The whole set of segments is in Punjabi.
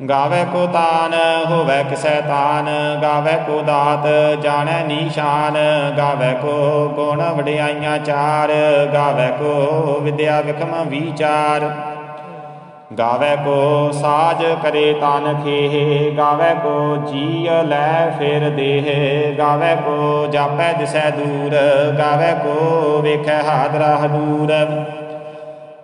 ਗਾਵੇ ਕੋ ਤਾਨ, ਹੋਵੇ ਕਿਸੈ ਤਾਨ, ਗਾਵੇ ਕੋ ਦਾਤ, ਜਾਣੈ ਨੀਸ਼ਾਨ, ਗਾਵੇ ਕੋ ਗੁਣ ਵਡਿਆਈਆਂ ਚਾਰ, ਗਾਵੇ ਕੋ ਵਿਦਿਆ ਵਿਖਮ ਵਿਚਾਰ। ਗਾਵੇ ਕੋ ਸਾਜ ਕਰੇ ਤਨ ਖੇਹ, ਗਾਵੇ ਕੋ ਜੀ ਲੈ ਫਿਰ ਦੇਹ, ਗਾਵੇ ਕੋ ਜਾਪੈ ਦਿਸੈ ਦੂਰ, ਗਾਵੇ ਕੋ ਵੇਖੈ ਹਾਦਰਾ ਹਦੂਰ।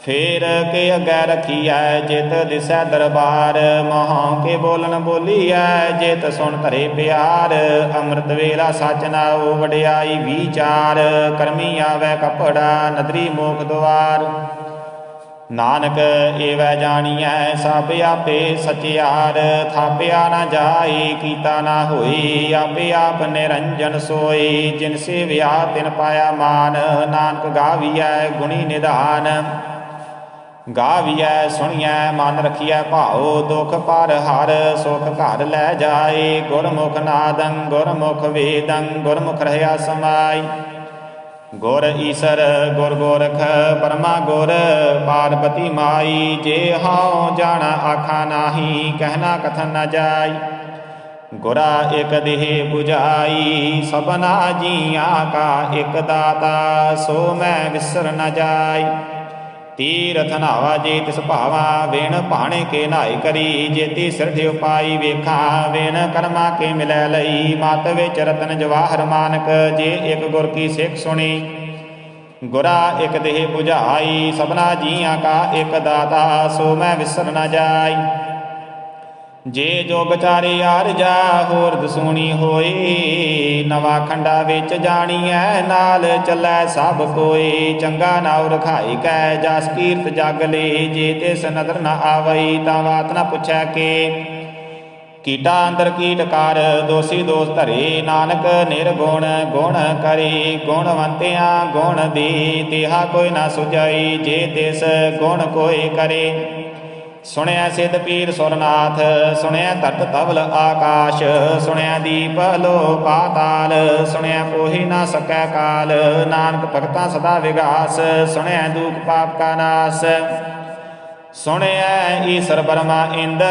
ਫੇਰ ਕੇ ਅਗੈ ਰਖੀਐ ਜਿਤ ਦਿਸੈ ਦਰਬਾਰ, ਮਹਾਂ ਕੇ ਬੋਲਣ ਬੋਲੀਐ ਜਿਤ ਸੁਣ ਧਰੇ ਪਿਆਰ, ਅੰਮ੍ਰਿਤ ਵੇਲਾ ਸਚ ਨਾਉ ਵਡਿਆਈ ਵਿਚਾਰ, ਕਰਮੀ ਆਵੈ ਕਪੜਾ ਨਦਰੀ ਮੋਖ ਦੁਆਰ। ਨਾਨਕ ਏਵੈ ਜਾਣੀਐ ਸਭ ਆਪੇ ਸਚਿਆਰ, ਥਾਪਿਆ ਨਾ ਜਾਈ ਕੀਤਾ ਨਾ ਹੋਈ ਆਪੇ ਆਪ ਨਿਰੰਜਨ ਸੋਈ ਜਿਨ ਸੇ ਸੇਵਿਆ ਤਿਨ ਪਾਇਆ ਮਾਨ, ਨਾਨਕ ਗਾਵੀਐ ਗੁਣੀ ਨਿਧਾਨ। ਗਾਵੀਐ, ਸੁਣੀਐ, ਮਨ ਰਖੀਐ, ਭਾਉ, ਦੁਖ ਪਰ ਹਰ ਸੁਖ ਘਰ ਲੈ ਜਾਏ। ਗੁਰਮੁਖ ਨਾਦੰ, ਗੁਰਮੁਖ ਵੇਦੰ, ਗੁਰਮੁਖ ਰਹਿਆ ਸਮਾਈ। ਗੁਰ ਈਸਰ, ਗੁਰ ਗੋਰਖ, ਪਰਮਾ ਗੁਰ, ਪਾਰਬਤੀ ਮਾਈ। ਜੇ ਹਾਉ ਜਾਣਾ ਆਖਾ ਨਾਹੀ, ਕਹਿਣਾ ਕਥਨ ਨਾ ਜਾਈ। ਗੁਰਾ ਇਕ ਦੇਹ 부ਜਾਈ ਸਭਨਾ ਜੀਆਂ ਕਾ ਇਕ ਦਾਤਾ, ਸੋ ਮੈਂ ਵਿਸਰ ਨਾ ਜਾਈ। ਤੀਰਥ ਨਾਵਾ ਜੇ ਤਿਸ ਭਾਵਾ, ਵੇਣ ਭਾਣੇ ਕੇ ਨਾਈ ਕਰੀ ਜੇਤੀ ਸਿਰਠ ਉਪਾਈ ਵੇਖਾਂ, ਵੇਣ ਕਰਮਾ ਕੇ ਮਿਲੈ ਲਈ। ਮਤ ਵਿੱਚ ਰਤਨ ਜਵਾਹਰ ਮਾਨਕ, ਜੇ ਇੱਕ ਗੁਰ ਕੀ ਸਿੱਖ ਸੁਣੀ। ਗੁਰਾ ਇੱਕ ਦੇਹ 부ਝਾਈ ਸਭਨਾ ਜੀਆਂ ਕਾ ਇੱਕ ਦਾਤਾ, ਸੋ ਮੈਂ ਵਿਸਰ ਨ ਜਾਈ। ਜੇ ਜੋ ਵਿਚਾਰੇ ਆਰ ਜਾ, ਹੋਰ ਦਸੂਣੀ ਹੋਈ ਨਵਾ ਖੰਡਾ ਵਿੱਚ ਜਾਣੀਐ, ਨਾਲ ਚੱਲੈ ਸਭ ਕੋਈ ਚੰਗਾ ਨਾਉ ਰਖਾਈ ਕੈ, ਜਸ ਕੀਰਤ ਜਗ ਲੇ। ਜੇ ਤਿਸ ਨਦਰ ਨਾ ਆਵਈ, ਤਾਂ ਬਾਤ ਨਾ ਪੁੱਛੈ ਕੇ। ਕੀਟਾ ਅੰਦਰ ਕੀਟ ਕਰ, ਦੋਸੀ ਦੋਸ ਧਰੇ। ਨਾਨਕ ਨਿਰਗੁਣ ਗੁਣ ਕਰੀ। ਗੁਣਵੰਤਿਆਂ ਗੁਣ ਦੀ, ਤਿਹਾ ਕੋਈ ਨਾ ਸੁਜਾਈ ਜੇ ਤਿਸ ਗੁਣ ਕੋਈ ਕਰੇ। ਸੁਣਿਆ ਸਿਧ ਪੀਰ ਸੁਰਨਾਥ, ਸੁਣਿਆ ਧਰਤ ਤਵਲ ਆਕਾਸ਼, ਸੁਣਿਆ ਦੀਪ ਲੋ ਪਾਤਾਲ ਸੁਣਿਆ ਕੋਹੀ ਨਾ ਸਕੈ ਕਾਲ, ਨਾਨਕ ਭਗਤਾਂ ਸਦਾ ਵਿਗਾਸ, ਸੁਣਿਆ ਦੂਖ ਪਾਪ ਕਾ ਨਾਸ। ਸੁਣਿਆ ਈਸ਼ਰ ਬਰਮਾ ਇੰਦ,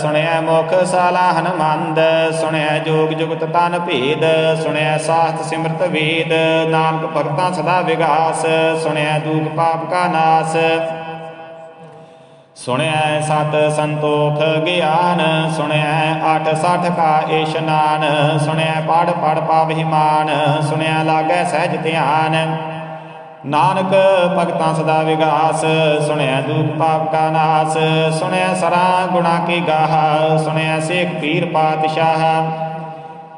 ਸੁਣਿਆ ਮੁਖ ਸਾਲਾ ਹਨਮੰਦ, ਸੁਣਿਆ ਜੋਗ ਜੁਗਤ ਤਨ ਭੇਦ, ਸੁਣਿਆ ਸਾਸਤ ਸਿਮਰਤ ਵੇਦ, ਨਾਨਕ ਭਗਤਾਂ ਸਦਾ ਵਿਗਾਸ, ਸੁਣਿਆ ਦੂਖ ਪਾਪ ਕਾ ਨਾਸ। ਸੁਣਿਆ ਸਤ ਸੰਤੋਖ ਗਿਆਨ ਸੁਣਿਆ ਅਠ ਸਠ ਕਾ ਇਸ਼ਨਾਨ ਸੁਣਿਆ ਪੜ ਪੜ ਪਾਵਹਿ ਮਾਨ ਸੁਣਿਆ ਲਾਗੈ ਸਹਿਜ ਧਿਆਨ। ਨਾਨਕ ਭਗਤਾਂ ਸਦਾ ਵਿਗਾਸ ਸੁਣਿਆ ਦੁਖ ਪਾਪ ਕਾ ਨਾਸ ਸੁਣਿਆ ਸਰਾ ਗੁਣਾ ਕੀ ਗਾਹ ਸੁਣਿਆ ਸੇਖ ਪੀਰ ਪਾਤਸ਼ਾਹ।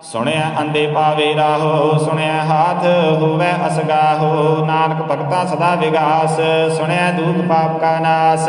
ਸੁਣਿਆ ਅੰਦੇ ਪਾਵੇ ਰਾਹੋ ਸੁਣਿਆ ਹਾਥ ਹੋਵੇ ਅਸਗਾਹੋ, ਨਾਨਕ ਭਗਤਾਂ ਸਦਾ ਵਿਗਾਸ ਸੁਣਿਆ ਦੁਖ ਪਾਪ ਕਾ ਨਾਸ।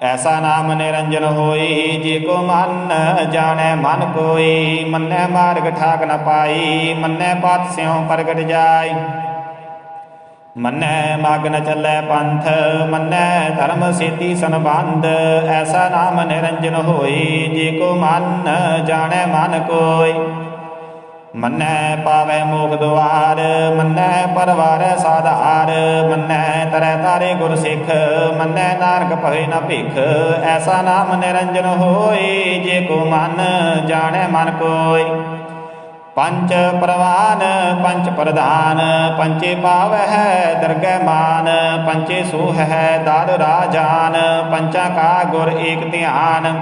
ਐਸਾ ਨਾਮ ਨਿਰੰਜਨ ਹੋਈ, ਜੇ ਕੋ ਮਨ ਜਾਣੈ ਮਨ ਕੋਈ, ਮੰਨੈ ਮਾਰਗ ਠਾਕ ਨ ਪਾਈ, ਮੰਨੈ ਪਤ ਸਿਉ ਪ੍ਰਗਟ ਜਾਈ। ਮੰਨੈ ਮਗ ਨ ਚੱਲੈ ਪੰਥ, ਮੰਨੈ ਧਰਮ ਸੇਤੀ ਸੰਬੰਧ, ਐਸਾ ਨਾਮ ਨਿਰੰਜਨ ਹੋਈ, ਜੇ ਕੋ ਮਨ ਜਾਣੈ ਮਨ ਕੋਈ। ਮੰਨੈ ਪਾਵੈ ਮੋਖ ਦੁਆਰ, ਮੰਨੈ ਪਰਵਾਰੈ ਸਾਧਾਰ, ਮੰਨੈ ਤਰੈ ਤਾਰੇ ਗੁਰ ਸਿੱਖ, ਮੰਨੈ ਨਾਨਕ ਭਵੇ ਨਾ ਭਿਖ। ਐਸਾ ਨਾਮ ਨਿਰੰਜਨ ਹੋਏ, ਜੇ ਕੋ ਮਨ ਜਾਣੈ ਮਨ ਕੋਈ ਪੰਚ ਪ੍ਰਵਾਨ ਪੰਚ ਪ੍ਰਧਾਨ ਪੰਚੇ ਪਾਵਹਿ ਦਰਗਹਿ ਮਾਨ ਪੰਚੇ ਸੋਹ ਹੈ ਦਰ ਰਾਜਾਨ, ਪੰਚਾ ਕਾ ਗੁਰ ਏਕ ਧਿਆਨ।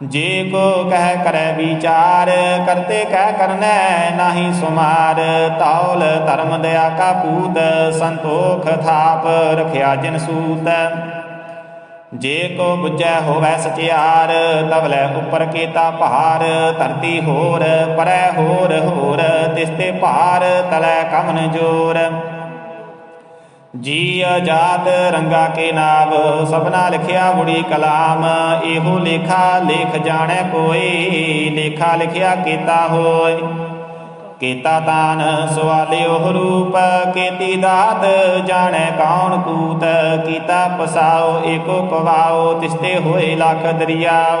ਜੇ ਕੋ ਕਹਿ ਕਰੈ ਵਿਚਾਰ, ਕਰਤੇ ਕਹਿ ਕਰਨੈ ਨਾਹੀ ਸੁਮਾਰ। ਤੌਲ ਧਰਮ ਦਇਆ ਕਾ ਪੂਤ, ਸੰਤੋਖ ਥਾਪ ਰਖਿਆ ਜਿਨ ਸੂਤ। ਜੇ ਕੋ ਬੁਝੈ ਹੋਵੈ ਸਚਿਆਰ ਤਵਲੇ ਉੱਪਰ ਕੀਤਾ ਭਾਰ। ਧਰਤੀ ਹੋਰ, ਪਰੈ ਹੋਰ ਹੋਰ ਤਿਸਤੇ ਭਾਰ, ਤਲੈ ਕਮਨ ਜੋਰ। ਜੀ ਆਜਾਦ ਰੰਗਾ ਕੇ ਨਾਮ ਸਭਨਾ ਲਿਖਿਆ ਬੁੜੀ ਕਲਾਮ, ਇਹੋ ਲੇਖਾ ਲੇਖ ਜਾਣੈ ਕੋਈ, ਲੇਖਾ ਲਿਖਿਆ ਕੀਤਾ ਹੋਏ ਕੀਤਾ ਤਾਨ ਸਵਾਲਿਓ ਰੂਪ, ਕੀਤੀ ਦਾਤ ਜਾਣੈ ਕੌਣ ਕੂਤ, ਕੀਤਾ ਪਸਾਓ ਏਕੋ ਪਵਾਓ ਤਿਸਤੇ ਹੋਏ ਲੱਖ ਦਰਿਆਓ।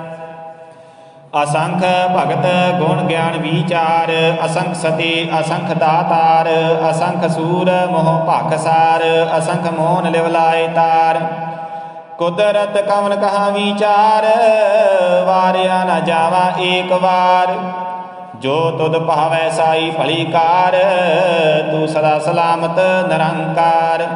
ਅਸੰਖ ਭਗਤ ਗੁਣ ਗਿਆਨ ਵਿਚਾਰ, ਅਸੰਖ ਸਤੀ, ਅਸੰਖ ਦਾਤਾਰ, ਅਸੰਖ ਸੂਰ ਮੋਹ ਭਖਸਾਰ ਅਸੰਖ ਮੋਹਨ ਲਿਵਲਾਏ ਤਾਰ। ਕੁਦਰਤ ਕਵਨ ਕਹਾ ਵਿਚਾਰ, ਵਾਰਿਆ ਨਾ ਜਾਵਾ ਏਕ ਵਾਰ। ਜੋ ਤੁਧ ਭਾਵੈ ਸਾਈ ਭਲੀ ਕਾਰ, ਤੂੰ ਸਦਾ ਸਲਾਮਤ ਨਿਰੰਕਾਰ।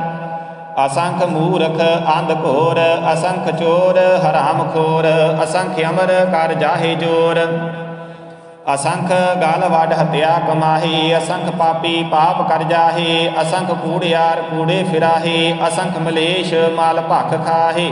ਅਸੰਖ ਮੂਰਖ ਅੰਧ ਘੋਰ, ਅਸੰਖ ਚੋਰ, ਹਰਾਮ ਖੋਰ, ਅਸੰਖ ਅਮਰ ਕਰ ਜਾਹੇ ਜੋਰ। ਅਸੰਖ ਗਾਲ ਵਾਡ ਹਤਿਆ ਕਮਾਹੀ, ਅਸੰਖ ਪਾਪੀ ਪਾਪ ਕਰ ਜਾਹੇ, ਅਸੰਖ ਕੂੜਿਆਰ ਕੂੜੇ ਫਿਰਾਹੇ, ਅਸੰਖ ਮਲੇਸ਼ ਮਾਲ ਭਖ ਖਾਹੇ।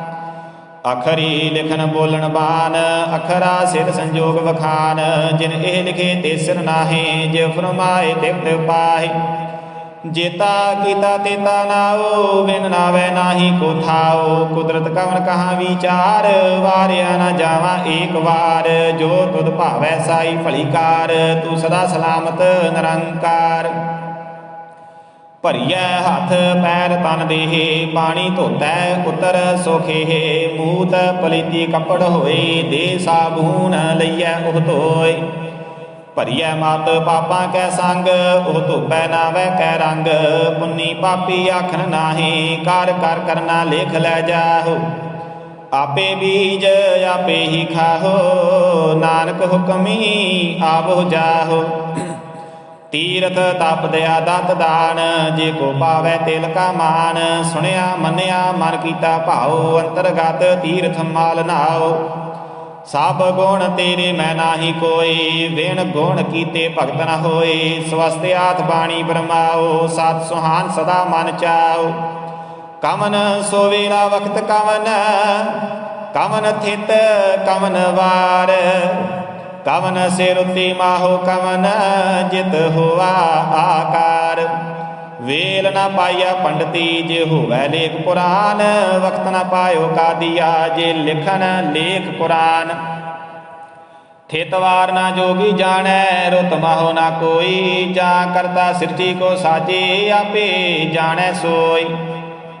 ਅਖਰੀ ਲਿਖਨ ਬੋਲਣ ਬਾਨ, ਅਖਰਾ ਸਿਰ ਸੰਜੋਗ ਵਖਾਨ, ਜਿਨ ਇਹ ਲਿਖੇ ਤੇ ਨਾਹੀ, ਜੇ ਫਰਮਾਏ ਤਿਵ ਪਾਹੀ। ਜੇਤਾ ਕੀਤਾ ਤੇਤਾ ਨਾਉ ਬਿਨ ਨਾਵੇ ਨਾਹੀ ਕੋ ਥਾਉ। ਕੁਦਰਤ ਕਵਨ ਕਹਾ ਵਿਚਾਰ, ਵਾਰਿਆ ਨਾ ਜਾਵਾ ਏਕ ਵਾਰ। ਜੋ ਤੁਧ ਭਾਵੈ ਸਾਈ ਭਲੀਕਾਰ ਤੂੰ ਸਦਾ ਸਲਾਮਤ ਨਿਰੰਕਾਰ। ਭਰੀਐ ਹੱਥ ਪੈਰ ਤਨ ਦੇਹ, ਪਾਣੀ ਧੋਤੈ ਉਤਰ ਸੋਖੇ। ਮੂਤ ਪਲੀਤੀ ਕੱਪੜ ਹੋਏ, ਦੇ ਸਾਬੂਨ ਲਈਐ ਉਹ ਧੋਏ। ਭਰੀਐ ਮਤ ਪਾਪਾਂ ਕੈ ਸੰਗ, ਉਹ ਧੋਪੈ ਨਾਵੈ ਕੈ ਰੰਗ। ਪੁੰਨੀ ਪਾਪੀ ਆਖਣ ਨਾਹੀ, ਕਰ ਕਰ ਕਰਨਾ ਲੇਖ ਲੈ ਜਾਹੋ। ਆਪੇ ਬੀਜ ਆਪੇ ਹੀ ਖਾਹੋ, ਨਾਨਕ ਹੁਕਮੀ ਆਵੋ ਜਾਹੋ। ਤੀਰਥ ਤਪ ਦਇਆ ਦਤ ਦਾਨ, ਜੇ ਕੋ ਪਾਵੈ ਤਿਲ ਕਾ ਮਾਨ। ਸੁਣਿਆ, ਮੰਨਿਆ, ਮਨ ਕੀਤਾ ਭਾਉ, ਅੰਤਰਗਤ ਤੀਰਥ ਮਾਲ ਨਾਉ। ਸਭ ਗੁਣ ਤੇਰੇ ਮੈਂ ਨਾਹੀ ਕੋਈ ਵਿਣ ਗੁਣ ਕੀਤੇ ਭਗਤ ਨ ਹੋਏ। ਸਵਸਤ ਆਤ ਬਾਣੀ ਬਰਮਾਓ ਸਤ ਸੁਹਾਨ ਸਦਾ ਮਨ ਚਾਓ ਕਮਨ ਸੋ ਵੇਲਾ ਵਕਤ ਕਮਨ ਕਮਨ ਥਿਤ ਕਮਨ ਵਾਰ। ਕਵਨ ਸਿਰ ਉਤੀ ਮਾਹੋ ਕਵਨ ਜਿਤ ਹੋਆ ਆਕਾਰ। ਵੇਲ ਨਾ ਪਾਈਆ ਪੰਡਤੀ ਜੇ ਹੋਵੇ ਲੇਖ ਪੁਰਾਨ, ਵਕਤ ਨਾ ਪਾਇਓ ਕਾਦੀਆ ਜੇ ਲਿਖਣ ਲੇਖ ਪੁਰਾਨ ਥਿਤਵਾਰ ਨਾ ਜੋਗੀ ਜਾਣੈ, ਰੁਤ ਮਾਹੋ ਨਾ ਕੋਈ, ਜਾਂ ਕਰਤਾ ਸਿਰਜੀ ਕੋ ਸਾਜੇ ਆਪੇ ਜਾਣੈ ਸੋਈ।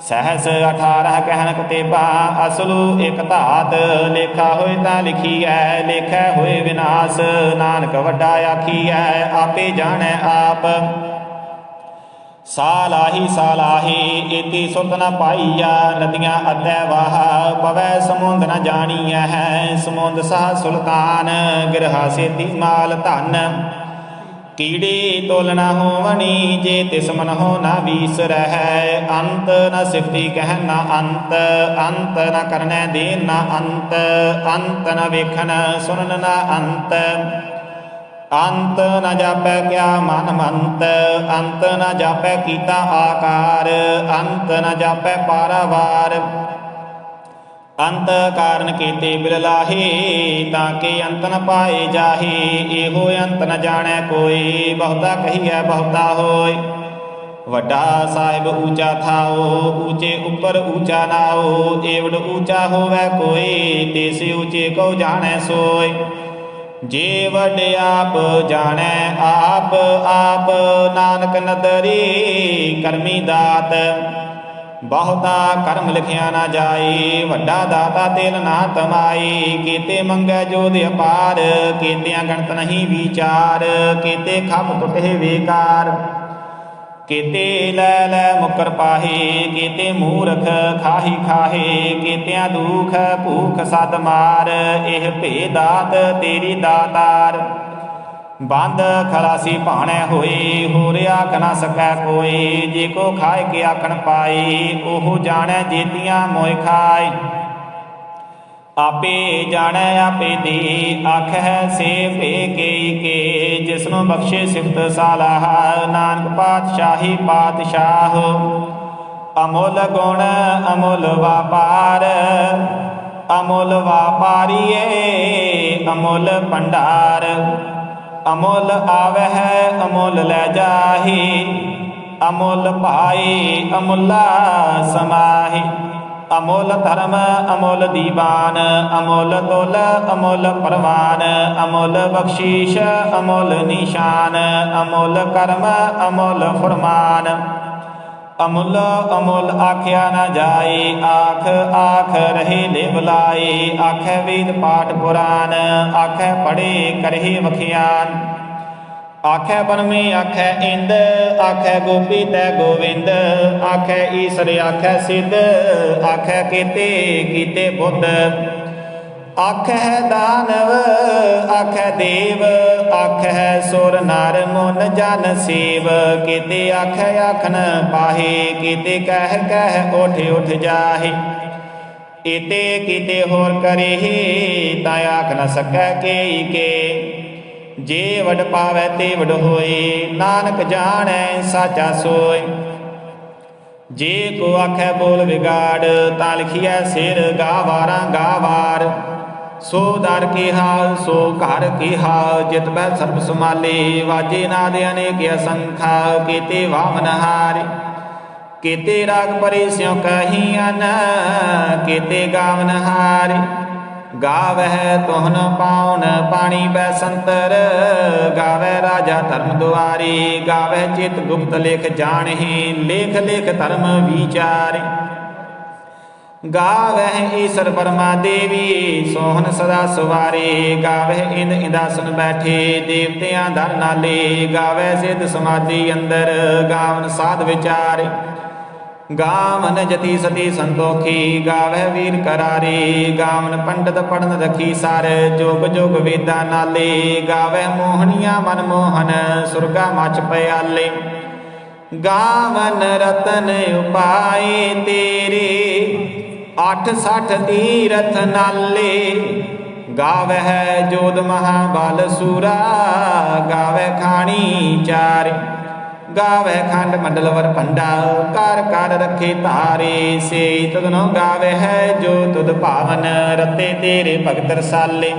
ਸਹਸ 18 ਕਹਿਣ ਕਤੇਬਾ, ਅਸਲੂ ਇੱਕ ਧਾਤ, ਲੇਖਾ ਹੋਏ ਤਾਂ ਲਿਖੀਐ, ਲੇਖੈ ਹੋਏ ਵਿਨਾਸ਼, ਨਾਨਕ ਵੱਡਾ ਆਖੀਐ, ਆਪੇ ਜਾਣੈ ਆਪ। ਸਾਲਾਹੀ ਸਾਲਾਹੀ ਇਤੀ ਸੁਤ ਨ ਪਾਈਆ, ਨਦੀਆਂ ਅਤੈ ਵਾਹ, ਪਵੈ ਸਮੁੰਦ ਨ ਜਾਣੀਐ ਹੈ ਸਮੁੰਦ ਸਹ ਸੁਲਤਾਨ, ਗਿਰਹਾ ਸੇਤੀ ਮਾਲ ਧਨ। ਕੀੜੇ ਤੋਲਣਾ ਹੋਵਣੀ, ਜੇ ਤਿਸ ਮਨ ਹੋ ਨਾ ਵੀਸ ਰਹਿ। ਅੰਤ ਨ ਸਿਫਤੀ ਕਹਿ ਨਾ ਅੰਤ ਅੰਤ ਨ ਕਰਨੈ ਦੇਨ ਨਾ ਅੰਤ ਅੰਤ ਨ ਵੇਖਣ ਸੁਣਨ ਨਾ ਅੰਤ। ਅੰਤ ਨ ਜਾਪੈ ਕਿਆ ਮਨ ਮੰਤ, ਅੰਤ ਨ ਜਾਪੈ ਕੀਤਾ ਆਕਾਰ, ਅੰਤ ਨ ਜਾਪੈ ਪਾਰਾਵਾਰ। ਅੰਤ ਕਾਰਨ ਕੀਤੇ ਬਿਰਲਾਹੀ ਤਾਂ ਕਿ ਅੰਤ ਨ ਪਾਏ ਜਾਹੀ, ਇਹੋ ਅੰਤ ਨ ਜਾਣੈ ਕੋਈ, ਬਹੁਤਾ ਕਹੀਐ ਬਹੁਤਾ ਹੋਏ। ਵੱਡਾ ਸਾਹਿਬ ਊਚਾ ਥਾਓ, ਊਚੇ ਉੱਪਰ ਊਚਾ ਨਾਓ, ਏਵੜ ਊਚਾ ਹੋਵੇ ਕੋਈ ਤੇਸੇ ਊਚੇ ਕੋ ਜਾਣੈ ਸੋਏ। ਜੇ ਵਡ ਆਪ ਜਾਣੈ ਆਪ ਆਪ ਨਾਨਕ ਨਦਰੀ ਕਰਮੀ ਦਾਤ ਬਹੁਤਾ ਕਰਮ ਲਿਖਿਆ ਨਾ ਜਾਈ, ਵੱਡਾ ਦਾਤਾ ਤੇਲ ਨਾ ਤਮਾਈ, ਕੀਤੇ ਮੰਗੈ ਜੋਦ ਅਪਾਰ, ਕੀਤਿਆਂ ਗਣਤ ਨਹੀਂ ਵਿਚਾਰ, ਕੀਤੇ ਖਪ ਟੁਟੇ ਵੇਕਾਰ। ਕੀਤੇ ਲੈ ਲੈ ਮੁਕਰ ਪਾਹੇ, ਕੀਤੇ ਮੂਰਖ ਖਾਹੀ ਖਾਹੇ, ਕੀਤਿਆਂ ਦੁਖ ਭੂਖ ਸਦ ਮਾਰ, ਇਹ ਭੇ ਦਾਤ ਤੇਰੀ ਦਾਤਾਰ। ਬੰਦ ਖਲਾਸੀ ਭਾਣੈ ਹੋਏ, ਹੋ ਰਿਆ ਕ ਨਾ ਸਕੈ ਕੋਈ, ਜੇ ਕੋ ਖਾਏ ਕੇ ਆਖਣ ਪਾਈ ਉਹ ਜਾਣੈ ਜੇਤੀਆਂ ਮੋਇ ਖਾਏ। ਆਪੇ ਜਾਣੈ, ਆਪੇ ਦੀ ਆਖੈ ਸੇ ਭੇ ਕੇ ਕੇ, ਜਿਸਨੂੰ ਬਖਸ਼ੇ ਸਿਫਤ ਸਾਲਾਹ, ਨਾਨਕ ਪਾਤਸ਼ਾਹੀ ਪਾਤਸ਼ਾਹ। ਅਮੁੱਲ ਗੁਣ, ਅਮੁੱਲ ਵਾਪਾਰ, ਅਮੁੱਲ ਵਾਪਾਰੀਏ, ਅਮੁੱਲ ਭੰਡਾਰ। ਅਮੁੱਲ ਆਵਹਿ ਅਮੁੱਲ ਲੈ ਜਾਹੀ, ਅਮੁੱਲ ਭਾਈ ਅਮੁੱਲਾ ਸਮਾਹੀ। ਅਮੁੱਲ ਧਰਮ ਅਮੁੱਲ ਦੀਵਾਨ, ਅਮੁੱਲ ਤੁਲ ਅਮੁੱਲ ਪਰਵਾਨ, ਅਮੁੱਲ ਬਖਸ਼ੀਸ਼ ਅਮੁੱਲ ਨਿਸ਼ਾਨ, ਅਮੁੱਲ ਕਰਮ ਅਮੁੱਲ ਫਰਮਾਨ। ਅਮੁੱਲ ਅਮੁੱਲ ਆਖਿਆ ਨਾ ਜਾਏ, ਆਖ ਆਖ ਰਹੇ ਲਿਵ ਲਾਏ। ਆਖੈ ਵੇਦ ਪਾਠ ਪੁਰਾਨ, ਆਖੈ ਪੜੇ ਕਰਹਿ ਵਖਿਆਨ। ਆਖੈ ਬਨਮੀ ਆਖੈ ਇੰਦ, ਆਖੈ ਗੋਪੀ ਤੈ ਗੋਵਿੰਦ। ਆਖੈ ਈਸਰ, ਆਖੈ ਸਿੱਧ, ਆਖੈ ਕੀਤੇ ਕੀਤੇ ਬੁੱਧ। ਆਖ ਹੈ ਦਾਨਵ, ਆਖੈ ਦੇਵ, ਆਖ ਹੈ ਸੁਰ ਨਰ ਮਨ ਜਨ ਸੇਵ। ਕੀਤੇ ਆਖੈ ਆਖਨ ਪਾਹੇ, ਕਿਤੇ ਕਹਿ ਕਹਿ ਉਠ ਉਠ ਜਾਹੇ। ਇਤੇ ਕੀਤੇ ਹੋਰ ਕਰੇ ਤਾਂ ਆਖ ਨ ਸਕੈ ਕੇ ਕੇ। ਜੇ ਵਡ ਪਾਵੈ ਤੇ ਵਡ ਹੋਏ, ਨਾਨਕ ਜਾਣੈ ਸਾਚਾ ਸੋਏ। ਜੇ ਕੋ ਆਖੈ ਬੋਲ ਵਿਗਾੜ, ਤਾਂ ਲਿਖਿਐ ਸਿਰ ਗਾਵਾਰਾਂ ਗਾਵਾਰ। ਸੋ ਦਰ ਕੀ ਹਾਲ, ਸੋ ਘਰ ਕੀ ਹਾਲ, ਜਿਤ ਬੈ ਸਰਬ ਸਮਾਲੇ ਵਾਜੇ ਨਾਦ ਅਨੇਕ ਅਸੰਖਾ, ਕੀਤੇ ਵਾਮਨ ਹਾਰੇ। ਕੀਤੇ ਰਾਗ ਪਰੇ ਸਿਉ ਕਹੀਨ ਕੀਤੇ ਗਾਵਨ ਹਾਰੇ। ਗਾਵਹਿ ਤੋਹਨ ਪਾਉਨ ਪਾਣੀ ਬੈ ਸੰਤਰ ਗਾਵੈ ਰਾਜਾ ਧਰਮ ਦੁਆਰੀ ਗਾਵੈ ਚਿਤ ਗੁਪਤ ਲਿਖ ਜਾਣਹਿ, ਲੇਖ ਲੇਖ ਧਰਮ ਵਿਚਾਰੇ। ਗਾਵਹਿ ਈਸ਼ਰ ਪਰਮਾ ਦੇਵੀ ਸੋਹਨ ਸਦਾ ਸਵਾਰੇ, ਗਾਵਹਿ ਇੰਦ ਇੰਦਾਸਨ ਬੈਠੇ, ਦੇਵਤਿਆਂ ਦਰ ਨਾਲੇ ਗਾਵੈ ਸਿੱਧ ਸਮਾਧੀ ਅੰਦਰ, ਗਾਵਨ ਸਾਧ ਵਿਚਾਰੇ। ਗਾਵਨ ਜਤੀ ਸਤੀ ਸੰਤੋਖੀ, ਗਾਵਹਿ ਵੀਰ ਕਰਾਰੇ, ਗਾਵਨ ਪੰਡਤ ਪੜਨ ਰਖੀ ਸਰ, ਜੋਗ ਜੋਗ ਵੇਦਾ ਨਾਲੇ, ਗਾਵਹਿ ਮੋਹਣੀਆਂ ਮਨ ਮੋਹਨ, ਸੁਰਗਾ ਮਚ ਪਿਆਲੇ। ਗਾਵਨ ਰਤਨ ਉਪਾਏ ਤੇਰੇ ਅੱਠ ਸੱਠ ਤੀਰਥ ਨਾਲੇ ਗਾਵਹਿ ਜੋਦ ਮਹਾਬਲ ਸੂਰਾ ਗਾਵੈ ਖਾਣੀ ਚਾਰ। ਗਾਵੈ ਖੰਡ ਮੰਡਲ ਵਰ ਪੰਡਾ ਕਰ ਕਰ ਰੱਖੇ ਧਾਰੇ ਸੇ ਤਦਨੋ ਗਾਵੈ ਹੈ ਜੋ ਤੁਧ ਭਾਵਨ ਰਤੇ ਤੇਰੇ ਭਗਤ ਰਸਾਲੇ।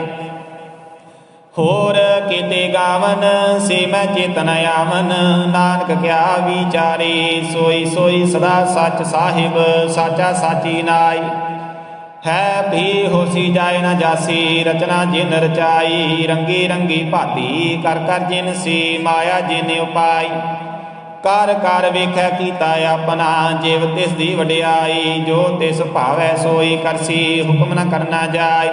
ਹੋਰ ਕੀਤੇ ਗਾਵਨ, ਸੇ ਮੈਂ ਚੇਤਨ ਆਵਨ। ਨਾਨਕ ਕਿਆ ਵਿਚਾਰੇ, ਸੋਈ ਸੋਈ ਸਦਾ ਸੱਚ ਸਾਹਿਬ, ਸਾਚਾ ਸਾਚੀ ਨਾਈ। ਹੈ ਭੀ ਹੋਸੀ ਜਾਏ ਨਾ ਜਾਸੀ, ਰਚਨਾ ਜਿਨ ਰਚਾਈ, ਰੰਗੀ ਰੰਗੀ ਭਾਤੀ, ਕਰ ਕਰ ਜਿਨ ਸੀ, ਮਾਇਆ ਜਿਨ ਉਪਾਈ। ਕਰ ਕਰ ਵੇਖੈ ਕੀਤਾ ਆਪਣਾ, ਜਿਵ ਤਿਸ ਦੀ ਵਡਿਆਈ, ਜੋ ਤਿਸ ਭਾਵੈ ਸੋਈ ਕਰਸੀ, ਹੁਕਮ ਨਾ ਕਰਨਾ ਜਾਏ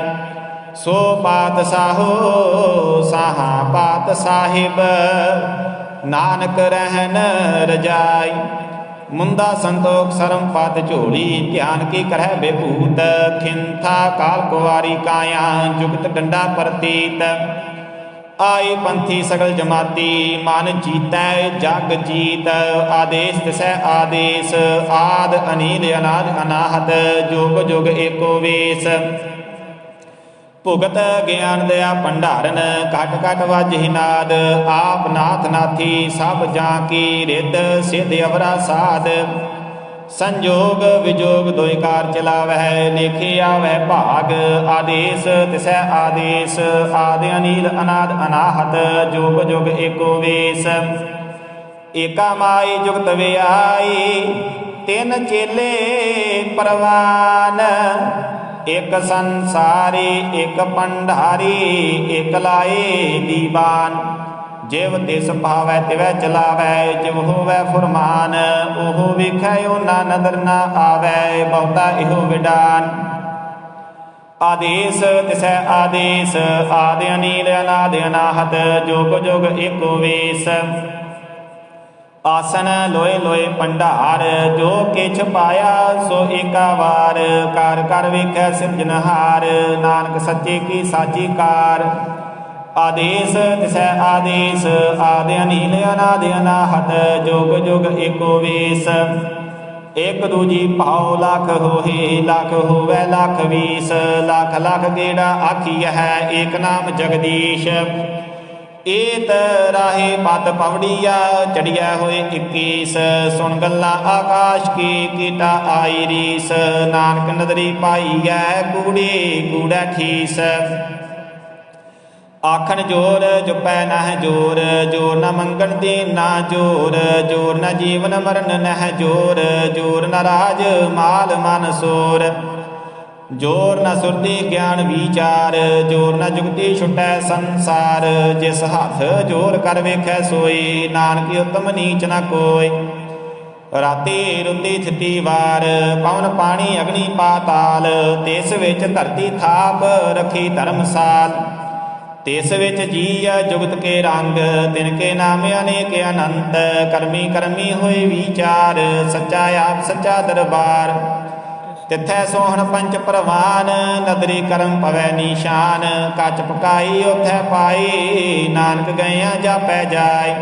ਸੋ ਪਾਤ ਸਾਹੋ ਸਾਹਾ ਪਾਤ ਸਾਹਿਬ, ਨਾਨਕ ਰਹਿਨ ਰਜਾਈ। ਮੁੰਦਾ ਸੰਤੋਖ ਸਰਮ ਪਤ ਝੋਲੀ, ਧਿਆਨ ਕੀ ਕਰਹਿ ਬੇਭੂਤ, ਖਿੰਥਾ ਕਾਲ ਕੁਵਾਰੀ ਕਾਇਆ, ਜੁਗਤ ਡੰਡਾ ਪ੍ਰਤੀਤ। ਆਈ ਪੰਥੀ ਸਗਲ ਜਮਾਤੀ, ਮਨ ਜੀਤੈ ਜਗ ਜੀਤ। ਆਦੇਸ਼ ਤਿਸੈ ਆਦੇਸ਼, ਆਦ ਅਨੀਲ ਅਨਾਦ ਅਨਾਹਤ, ਜੋਗ ਜੁਗ ਏਕੋ ਵੇਸ। ਭੁਗਤ ਗਿਆਨ ਦਇਆ ਭੰਡਾਰਨ, ਘਟ ਘਟ ਵਾਜਹਿ ਨਾਦ। ਆਪ ਨਾਥ ਨਾਥੀ, ਸਭ ਜਾਂ ਕੀ ਰਿੱਧ ਸਿਧ ਅਵਰਾ ਸਾਧ। ਸੰਜੋਗ ਵਿਜੋਗ ਦੋਇ ਕਾਰ ਚਲਾਵਹਿ ਲੇਖੇ ਆਵਹਿ ਭਾਗ। ਆਦੇਸ਼ ਤਿਸੈ ਆਦੇਸ਼ ਆਦਿ ਅਨੀਲ ਅਨਾਦ ਅਨਾਹਤ, ਜੋਗ ਜੁਗ ਏਕੋ ਵੇਸ। ਏਕਾ ਮਾਈ ਜੁਗਤ ਵਿਆਈ ਤਿੰਨ ਚੇਲੇ ਪਰਵਾਨ। ਇਕ ਸੰਸਾਰੀ, ਇਕ ਪੰਡਾਰੀ ਇਕ ਲਾਏ ਦੀਵਾਨ। ਜਿਵ ਤਿਸ ਭਾਵੈ ਤਿਵੈ ਚਲਾਵੈ, ਜਿਵ ਹੋਵੈ ਫੁਰਮਾਨ, ਉਹ ਵੇਖੈ ਉਹਨਾਂ ਨਦਰ ਨਾ ਆਵੈ, ਬਹੁਤਾ ਇਹੋ ਵਿਡਾਨ। ਆਦੇਸ਼ ਤਿਸੈ ਆਦੇਸ਼, ਆਦਿ ਅਨੀਲ ਅਨਾਦਿ ਅਨਾਹਤ, ਜੋਗ ਜੋਗ ਏਕੋ ਵੇਸ। ਆਸਨ ਲੋਏ ਲੋਏ ਭੰਡਾਰ, ਜੋ ਕਿਛ ਪਾਇਆ ਸੋ ਏਕਾ ਵਾਰ। ਕਰ ਕਰ ਵੇਖੈ ਸਿਰਜਨਹਾਰ ਨਾਨਕ ਸੱਚੇ ਕੀ ਸਾਚੀ ਕਾਰ। ਆਦੇਸ਼ ਤਿਸੈ ਆਦੇਸ਼ ਆਦਿ ਅਨੀਲ ਅਨਾਦਿ ਅਨਾਹਤ ਜੋਗ ਜੋਗ ਏਕੋ ਵੇਸ। ਇਕ ਦੂਜੀ ਭਾਉ ਲੱਖ ਹੋਏ ਲੱਖ ਹੋਵੇ ਲੱਖ ਵੀਸ। ਲੱਖ ਲੱਖ ਗੇੜਾ ਆਖੀ ਹੈ, ਏਕ ਨਾਮ ਜਗਦੀਸ਼। ਏਤ ਰਾਹੇ ਪਤ ਪਵੜੀਆ ਚੜਿਆ ਹੋਏ 21 ਸੁਣ ਗੱਲਾਂ ਆਕਾਸ਼ ਕੀ ਕੀਟਾ ਆਈ ਰੀਸ, ਨਾਨਕ ਨਦਰੀ ਪਾਈਐ ਕੂੜੀ, ਕੂੜਾ ਠੀਸ। ਆਖਣ ਜੋਰ, ਜੁਪੈ ਨਹਿ ਜੋਰ ਜੋਰ ਨ ਮੰਗਣ ਦੇ ਨਾ ਜੋਰ ਜੋਰ ਨ ਜੀਵਨ ਮਰਨ ਨਹਿ ਜੋਰ ਜੋਰ ਨ ਰਾਜ ਮਾਲ ਮਨ ਸੋਰ। ਜੋਰ ਨ ਸੁਰਤੀ ਗਿਆਨ ਵਿਚਾਰ, ਜੋਰ ਨ ਜੁਗਤੀ ਛੁਟੈ ਸੰਸਾਰ। ਜਿਸ ਹੱਥ ਜੋਰ ਕਰ ਵੇਖੈ ਸੋਈ, ਨਾਨਕੀ ਉਤਮ ਨੀਚ ਨ ਕੋਈ ਰਾਤੀ ਰੁੱਤੀ ਥਿਤੀ ਵਾਰ, ਪਵਨ ਪਾਣੀ ਅਗਨੀ ਪਾਤਾਲ ਤਿਸ ਵਿੱਚ ਧਰਤੀ ਥਾਪ ਰਖੀ ਧਰਮਸਾਲ ਤਿਸ ਵਿੱਚ ਜੀਆ ਜੁਗਤ ਕੇ ਰੰਗ, ਤਿਨ ਕੇ ਨਾਮ ਅਨੇਕ ਅਨੰਤ। ਕਰਮੀ ਕਰਮੀ ਹੋਏ ਵਿਚਾਰ, ਸੱਚਾ ਆਪ ਸੱਚਾ ਦਰਬਾਰ। ਤਿੱਥੈ ਸੋਹਣ ਪੰਚ ਪ੍ਰਵਾਨ, ਨਦਰੀ ਕਰਮ ਪਵੈ ਨੀਸ਼ਾਨ, ਕੱਚ ਪਕਾਈ ਉਥੈ ਪਾਈ, ਨਾਨਕ ਗਇਆ ਜਾਪੈ ਜਾਏ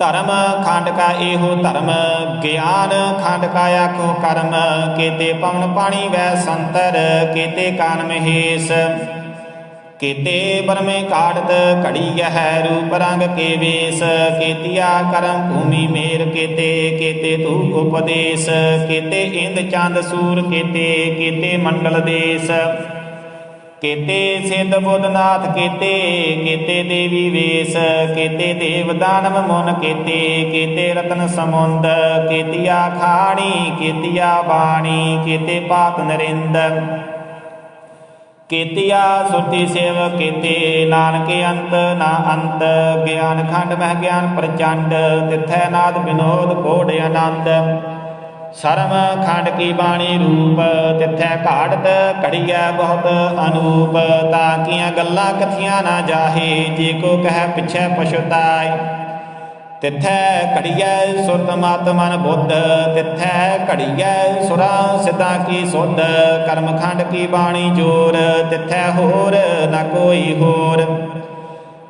ਧਰਮ ਖੰਡ ਕਾ ਇਹੋ ਧਰਮ, ਗਿਆਨ ਖੰਡ ਕਾ ਆਖੋ ਕਰਮ, ਕੀਤੇ ਪਵਨ ਪਾਣੀ ਵੈ ਸੰਤਰ, ਕੀਤੇ ਕਾਨ ਮਹੇਸ਼ ਕੀਤੇ ਪਰਮੇ ਕਾੜਤ ਘੜੀ ਹੈ ਰੂਪ ਰੰਗ ਕੇ ਵੇਸ, ਕੀਤਿਆ ਕਰਮ ਭੂਮੀ ਮੇਰ ਕੀਤੇ ਕੀਤੇ ਤੂ ਉਪਦੇਸ਼, ਕੀਤੇ ਇੰਦ ਚੰਦ ਸੂਰ ਕੀਤੇ ਕੀਤੇ ਮੰਡਲ ਦੇਸ। ਕੀਤੇ ਸਿੱਧ ਬੁੱਧਨਾਥ ਕੀਤੇ ਕੀਤੇ ਦੇਵੀ ਵੇਸ, ਕੀਤੇ ਦੇਵ ਦਾਨਵ ਮੁਨ ਕੀਤੇ ਕੀਤੇ ਰਤਨ ਸਮੁੰਦ, ਕੀਤਿਆ ਖਾਣੀ, ਕੀਤਿਆ ਬਾਣੀ, ਕੀਤੇ ਪਾਤ ਨਰਿੰਦ। ਕੀਤਿਆ ਸੁਰਤੀ ਸੇਵ ਕੀਤੇ, ਨਾਨਕ ਅੰਤ ਨਾ ਅੰਤ, ਗਿਆਨ ਖੰਡ ਮਹਿ ਗਿਆਨ ਪ੍ਰਚੰਡ, ਤਿਥੈ ਨਾਦ ਬਿਨੋਦ ਕੋੜ ਆਨੰਦ। ਸਰਮ ਖੰਡ ਕੀ ਬਾਣੀ ਰੂਪ, ਤਿਥੈ ਘਾੜਤ ਘੜੀਐ ਬਹੁਤ ਅਨੂਪ, ਤਾਂ ਕੀਆਂ ਗੱਲਾਂ ਕਥੀਆਂ ਨਾ ਜਾਹੇ, ਜੇ ਕੋ ਕਹਿ ਪਿਛੈ ਪਛਤਾਈ। ਤਿਥੈ ਘੜੀਐ ਸੁਰਤ ਮਤ ਮਨ ਬੁੱਧ, ਤਿਥੈ ਘੜੀਐ ਸੁਰਾ ਸਿਧਾ ਕੀ ਸੁਧ ਕਰਮਖੰਡ ਕੀ ਬਾਣੀ ਜੋਰ, ਤਿਥੈ ਹੋਰ ਨਾ ਕੋਈ ਹੋਰ।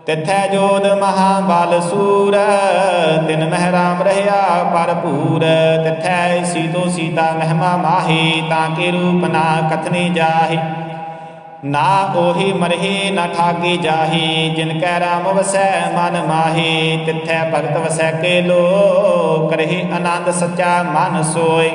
ਤਿਥੈ ਜੋਦ ਮਹਾ ਬਲ ਸੂਰ, ਤਿਨ ਮਹਿ ਰਾਮ ਰਹਿਆ ਭਰਪੂਰ ਤਿਥੈ ਸੀਤੋ ਸੀਤਾ ਮਹਿਮਾ ਮਾਹੀ, ਤਾਂ ਕੇ ਰੂਪ ਨਾ ਕਥਨੀ ਜਾਹੀ। ਨਾ ਉਹੀ ਮਰਹੀ, ਨਾ ਠਾਗੀ ਜਾਹੀ, ਜਿਨ ਕੈ ਰਾਮ ਵਸੈ, ਮਨ ਮਾਹੀ, ਤਿਥੈ ਭਗਤ ਵਸੈ ਕੇ ਲੋ ਕਰਹੀ ਆਨੰਦ ਸੱਚਾ ਮਨ ਸੋਏ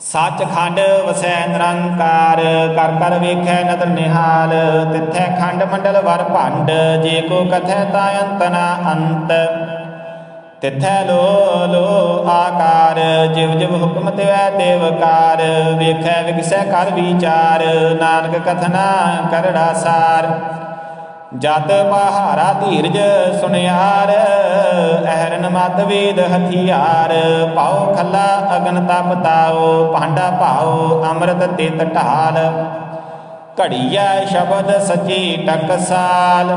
ਸੱਚ ਖੰਡ ਵਸੈ ਨਿਰੰਕਾਰ, ਕਰ ਕਰ ਵੇਖੈ ਨਦਰ ਨਿਹਾਲ, ਤਿਥੈ ਖੰਡ ਮੰਡਲ ਵਰ ਭੰਡ, ਜੇ ਕੋ ਕਥੈ ਤਾ ਅੰਤ ਨਾ ਅੰਤ। ਤਿਥੈ ਲੋ ਲੋ ਆਕਾਰ, ਜਿਵ ਜਿਵ ਹੁਕਮ ਤਿਵੈ ਦੇਵਕਾਰ ਵੇਖੈ ਵਿਗਸੈ ਕਰ ਵਿਚਾਰ, ਨਾਨਕ ਕਥਨਾ ਕਰੜਾ ਸਾਰ। ਜਤ ਪਹਾਰਾ ਧੀਰਜ ਸੁਨਿਆਰ, ਅਹਰਨ ਮਤ ਵੇਦ ਹਥਿਆਰ ਪਾਉ ਖੱਲਾ ਅਗਨ ਤਪ ਤਾਓ, ਭਾਂਡਾ ਭਾਉ ਅੰਮ੍ਰਿਤ ਤਿਤ ਢਾਲ। ਘੜੀਆ ਸ਼ਬਦ ਸਚੀ ਟਕਸਾਲ।